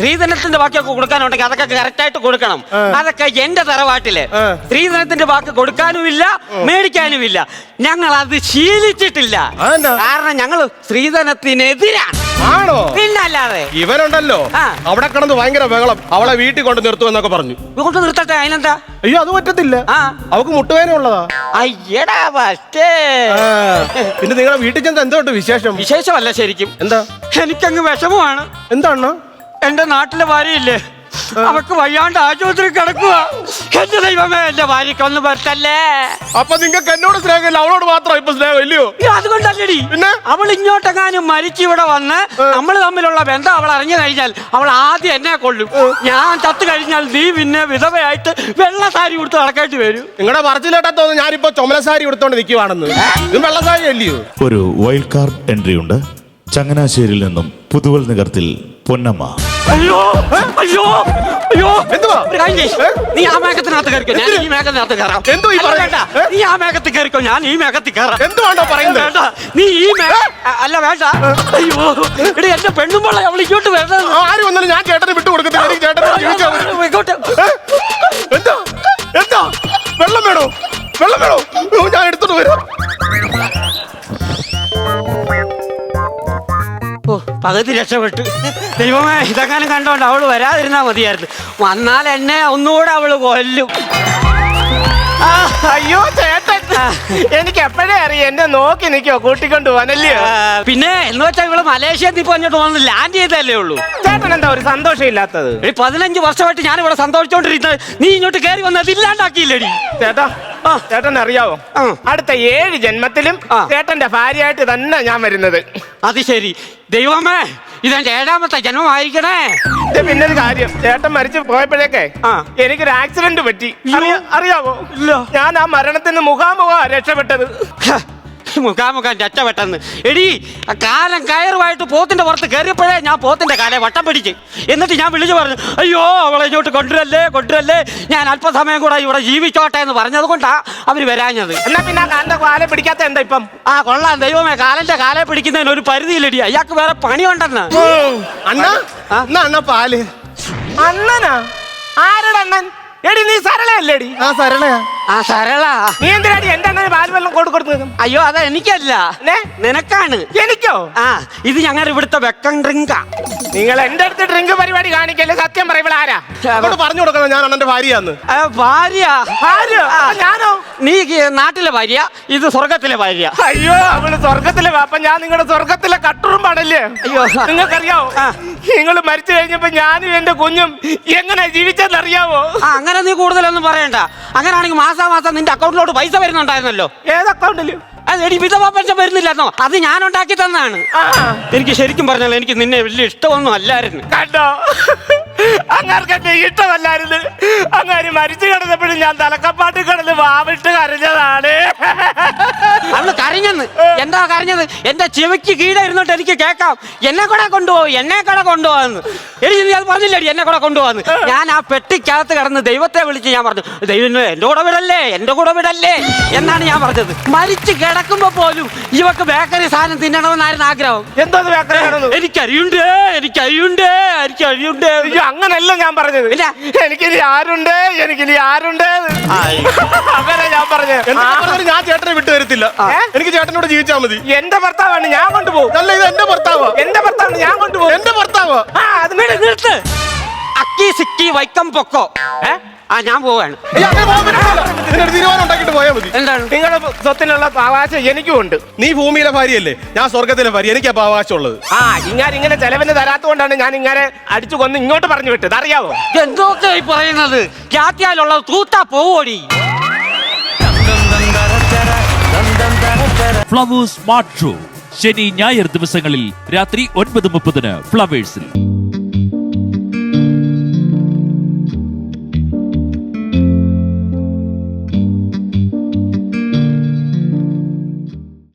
സ്ത്രീധനത്തിന്റെ ബാക്കിയൊക്കെ കൊടുക്കാനുണ്ടെങ്കിൽ അതൊക്കെ കറക്റ്റ് ആയിട്ട് കൊടുക്കണം അതൊക്കെ എന്റെ തറവാട്ടിൽ. സ്ത്രീധനത്തിന്റെ ബാക്കി കൊടുക്കാനുമില്ല മേടിക്കാനുമില്ല. ഞങ്ങൾ അത് ശീലിച്ചിട്ടില്ല. കാരണം ഞങ്ങൾ സ്ത്രീധനത്തിനെതിരാണ്. ആണോ? പിന്നല്ലാതെ. ഇവനുണ്ടല്ലോ. അവിടെ കിടന്ന് ഭയങ്കര ബഹളം. അവളെ വീട്ടിൽ കൊണ്ട് നിർത്തുമെന്നൊക്കെ പറഞ്ഞു. കൊണ്ട് നിർത്തട്ടെ? അതിനെന്താ? അയ്യോ അത് പറ്റത്തില്ല. അവക്ക് മുട്ടുവേന ഉള്ളതാ. അയ്യടാ ഫസ്റ്റേ പിന്നെ നിങ്ങളെ വീട്ടിൽ ചെന്ന് എന്തോട്ട് വിശേഷം? വിശേഷമല്ല ശരിക്കും. എന്താ? എനിക്കങ്ങ് വിഷമമാണ്. എന്താണ് എന്റെ നാട്ടിലെ ഭാര്യയില്ലേ അവക്ക് വയ്യാണ്ട് ആശുപത്രി കിടക്കുക എന്റെ ദൈവമേ എന്റെ ഭാര്യക്ക് ഒന്ന് പറ്റല്ലേ അപ്പൊ നിങ്ങൾക്ക് എന്നോട് സ്നേഹമില്ല അവളോട് മാത്രം ഇപ്പൊ സ്നേഹം ഇല്ലയോ? അതുകൊണ്ടല്ലടി. പിന്നെ? അവൾ ഇങ്ങോട്ടെങ്ങാനും മരിച്ചു ഇവിടെ വന്ന് നമ്മൾ തമ്മിലുള്ള ബന്ധം അവൾ അറിഞ്ഞു കഴിഞ്ഞാൽ അവൾ ആദ്യം എന്നെ കൊള്ളും ഞാൻ ചത്തു കഴിഞ്ഞാൽ നീ പിന്നെ വിധവയായിട്ട് വെള്ള സാരി കൊടുത്ത് നടക്കേണ്ടി വരും. നിങ്ങളുടെ പറച്ചിലേട്ടാ തോന്നുന്നു ഞാനിപ്പോ ചുമല സാരി എടുത്തോണ്ട് നിൽക്കുവാണെന്ന് ഇത് വെള്ളസാരി അല്ലയോ? ഒരു വൈൽഡ് കാർഡ് എൻട്രി ഉണ്ട്. ചങ്ങനാശ്ശേരിയിൽ നിന്നും പുതുവൽ നഗരത്തിൽ പൊന്നമ്മ. അയ്യോ അയ്യോ അയ്യോ. എന്തുവാ? ഒരു കാര്യം ചെയ്യ്. നീ ആ മേഘത്തിനകത്ത് കയറിക്കോ. ഞാൻ ഈ മേഘത്തിനകത്ത് കയറാം. എന്തോ ഈ അല്ല, പറയുന്നത്? വേണ്ട. നീ ആ മേഘത്തിൽ കയറിക്കോ. ഞാൻ ഈ മേഘത്തിൽ കയറാം. എന്തുവാണ്ടോ പറയുന്നത്? വേണ്ട. നീ ഈ മേ അ- അല്ല വേണ്ട. അയ്യോ. എടി എന്റെ പെണ്ണുമ്പോൾ അവൾ ഇങ്ങോട്ട് വരുന്നത്. ആര് വന്നാലും ഞാൻ ചേട്ടനെ വിട്ടു കൊടുക്കത്തില്ല. എനിക്ക് ചേട്ടനെ ജീവിച്ചാ മതി. ഇങ്ങോട്ട്. ഏ? എന്താ? എന്താ? വെള്ളം വേണോ? വെള്ളം വേണോ? ഓ, ഞാൻ എടുത്തോണ്ട് വരാം. പകുതി രക്ഷപ്പെട്ടു. ദൈവമേ ഇതെങ്ങനെ കണ്ടോണ്ട് അവൾ വരാതിരുന്നാ മതിയായിരുന്നു. വന്നാൽ എന്നെ ഒന്നുകൂടെ അവൾ കൊല്ലും. ആ, അയ്യോ ചേട്ടൻ. എനിക്ക് എപ്പോഴേ അറിയാം എന്നെ നോക്കി നിക്കോ കൂട്ടിക്കൊണ്ട് പോവാനല്ലേ ആ, പിന്നെ എന്ന് വെച്ചാൽ ഇവൾ മലേഷ്യ ഇപ്പൊ അങ്ങോട്ട് വന്ന് ലാൻഡ് ചെയ്തല്ലേ ഉള്ളൂ. ചേട്ടൻ എന്താ ഒരു സന്തോഷം ഇല്ലാത്തത് ഈ പതിനഞ്ച് വർഷമായിട്ട് ഞാൻ ഇവിടെ സന്തോഷിച്ചോണ്ടിരുന്നത്. നീ ഇങ്ങോട്ട് കയറി വന്നത് ഇല്ലാണ്ടാക്കിയില്ലേടി ചേട്ടാ. ചേട്ടൻ അറിയാവോ അടുത്ത ഏഴ് ജന്മത്തിലും. ചേട്ടന്റെ ഭാര്യയായിട്ട് തന്നെ ഞാൻ വരുന്നത്. അത് ശരി. ദൈവമേ ഇതെന്റെ ഏഴാമത്തെ ജന്മമായിരിക്കണേ. ഇതെ പിന്നെ ഒരു കാര്യം. ചേട്ടൻ മരിച്ചു പോയപ്പോഴേക്കെ. എനിക്കൊരു ആക്സിഡന്റ് പറ്റി. അറിയാവോ? ഞാൻ ആ മരണത്തിന് മുഖാമുഖ രക്ഷപ്പെട്ടത്. മുഖാമുഖം വെട്ടെന്ന് എടി ആ കാലം കയറുമായിട്ട് പോത്തിന്റെ പുറത്ത് കയറിയപ്പോഴേ ഞാൻ പോത്തിന്റെ കാലെ വട്ടം പിടിച്ച്. എന്നിട്ട് ഞാൻ വിളിച്ചു പറഞ്ഞു അയ്യോ അവളെ ഇങ്ങോട്ട് കൊണ്ടുവരല്ലേ കൊണ്ടുവരല്ലേ? ഞാൻ അല്പസമയം കൂടെ ഇവിടെ ജീവിച്ചോട്ടെ എന്ന് പറഞ്ഞത് കൊണ്ടാ അവർ വരാഞ്ഞത്. എന്നാ പിന്നെ ആ കാലിന്റെ കാലെ പിടിക്കാത്ത എന്താ ഇപ്പം? ആ കൊള്ളാം ദൈവമേ കാലന്റെ കാലെ പിടിക്കുന്നതിന് ഒരു പരിധിയില്ലടി. അയാൾക്ക് വേറെ പണിയുണ്ടെന്ന്. അണ്ണ? അണ്ണാ അണ്ണാ പാൽ? അണ്ണനാ? ആരുടെ അണ്ണൻ എടി നീ സരളയല്ലേടി? ആ സരളയാ. ആ സരള. നീ എന്തിനാടി എന്റെ അണ്ണന് പാൽ വെള്ളം അയ്യോ അതാ എനിക്കല്ല. നെ? നിനക്കാണ്. എനിക്കോ? ആ ഇത് ഞങ്ങൾ ഇവിടുത്തെ വെക്കം ഡ്രിങ്കാ. നിങ്ങൾ എന്റെ അടുത്ത് ഡ്രിങ്ക് പരിപാടി കാണിക്കല്ലേ? സത്യം പറയുമ്പോൾ ആരാ? അങ്ങോട്ട് പറഞ്ഞു കൊടുക്കണം ഞാൻ അണ്ണന്റെ ഭാര്യയാന്ന്. ഭാര്യ. ഭാര്യ. ഞാനോ? നീ നാട്ടിലെ ഭാര്യ ഇത് സ്വർഗത്തിലെ ഭാര്യ. അയ്യോ അവൾ സ്വർഗത്തിലെ അപ്പൊ ഞാൻ നിങ്ങളുടെ സ്വർഗത്തിലെ കട്ടുറുമ്പാണല്ലേ? അയ്യോ. നിങ്ങൾക്കറിയാവോ. നിങ്ങൾ മരിച്ചു കഴിഞ്ഞപ്പോ ഞാനും എന്റെ കുഞ്ഞും എങ്ങനെ ജീവിച്ചെന്ന് അറിയാവോ അങ്ങനെ നീ കൂടുതലൊന്നും പറയണ്ട. അങ്ങനെയാണെങ്കിൽ മാസാമാസം നിന്റെ അക്കൗണ്ടിലോട്ട് പൈസ വരുന്നുണ്ടായിരുന്നല്ലോ. ഏത് അക്കൗണ്ടിൽ എടി വിധവാ പെൻഷൻ വരുന്നില്ലെന്നോ അത് ഞാൻ ഉണ്ടാക്കി തന്നാണ് എനിക്ക് ശരിക്കും പറഞ്ഞാൽ എനിക്ക് നിന്നെ വലിയ ഇഷ്ടമൊന്നും അല്ലായിരുന്നു. കണ്ടോ? അങ്ങാർക്ക് എന്നെ ഇഷ്ടമല്ലായിരുന്നു. അങ്ങാര് മരിച്ചു കിടന്നപ്പോഴും ഞാൻ തലക്കപ്പാട്ട് കിടന്ന് വാവിട്ട് കരഞ്ഞതാണ്. അവൾ കരഞ്ഞെന്ന്. എന്താ കരഞ്ഞത്? എന്റെ ചെവിക്ക് കീഴെ ഇരുന്നിട്ട് എനിക്ക് കേൾക്കാം. എന്നെ കൂടെ കൊണ്ടുപോകും എന്നെ കൂടെ കൊണ്ടുപോകാന്ന് എനിക്ക് നീ അത് പറഞ്ഞില്ലേടി എന്നെ കൂടെ കൊണ്ടുപോകാന്ന് ഞാൻ ആ പെട്ടിക്കകത്ത് കിടന്ന് ദൈവത്തെ വിളിച്ച് ഞാൻ പറഞ്ഞു ദൈവം എന്റെ കൂടെ വിടല്ലേ? എന്റെ കൂടെ വിടല്ലേ? എന്നാണ് ഞാൻ പറഞ്ഞത്. മരിച്ചു കിടക്കുമ്പോ പോലും ഇവക്ക് ബേക്കറി സാധനം തിന്നണമെന്നായിരുന്നു ആഗ്രഹം. എന്തോ അരിയുണ്ട് എനിക്ക് അരിയുണ്ട് എനിക്ക് അരിയുണ്ട് അങ്ങനല്ല ഞാൻ പറഞ്ഞത്. ഇല്ല. എനിക്കിനി ആരുണ്ട്? എനിക്കിനി ആരുണ്ട് അങ്ങനെ ഞാൻ പറഞ്ഞത് ഞാൻ ചേട്ടനെ വിട്ടു വരത്തില്ല? എനിക്ക് ചേട്ടനോട് ജീവിച്ചാ മതി. എന്റെ ഭർത്താവാണ് ഞാൻ കൊണ്ടുപോകും. അല്ല ഇത് എന്റെ ഭർത്താവാ. എന്റെ ഭർത്താവാണ് ഞാൻ കൊണ്ടുപോകും. എന്റെ ഭർത്താവാ. ആ അത് നിർ- നിർത്ത്. അക്കി സിക്കി വൈക്കം പൊക്കോ. ഏ? ആ ഞാൻ പോവാണ്. ഏയ്, അങ്ങനെ പോകാൻ പറ്റില്ല. ഇതിനൊരു തീരുമാനം ഉണ്ടാക്കിയിട്ട് പോയാൽ മതി. എന്താണ്? നിങ്ങളുടെ സ്വത്തിനുള്ള അവകാശം എനിക്കും ഉണ്ട്. നീ ഭൂമിയിലെ ഭാര്യയല്ലേ? ഞാൻ സ്വർഗത്തിലെ ഭാര്യ. എനിക്ക് അപ്പൊ അവകാശമുള്ളത് ആ ഇങ്ങനെ ഇങ്ങനെ ചെലവിന് തരാത്തോണ്ടാണ് ഞാൻ ഇങ്ങനെ അടിച്ചു കൊന്ന് ഇങ്ങോട്ട് പറഞ്ഞു വിട്ടത്. അറിയാവോ? എന്തൊക്കെ ഈ പറയുന്നത്? ജാത്യാലുള്ളത് തൂത്താ പോവോടി. ഫ്ലവേഴ്സ് സ്മാർട്ട് ഷോ ശനി ഞായർ ദിവസങ്ങളിൽ രാത്രി ഒൻപത് മുപ്പതിന് ഫ്ലവേഴ്സിൽ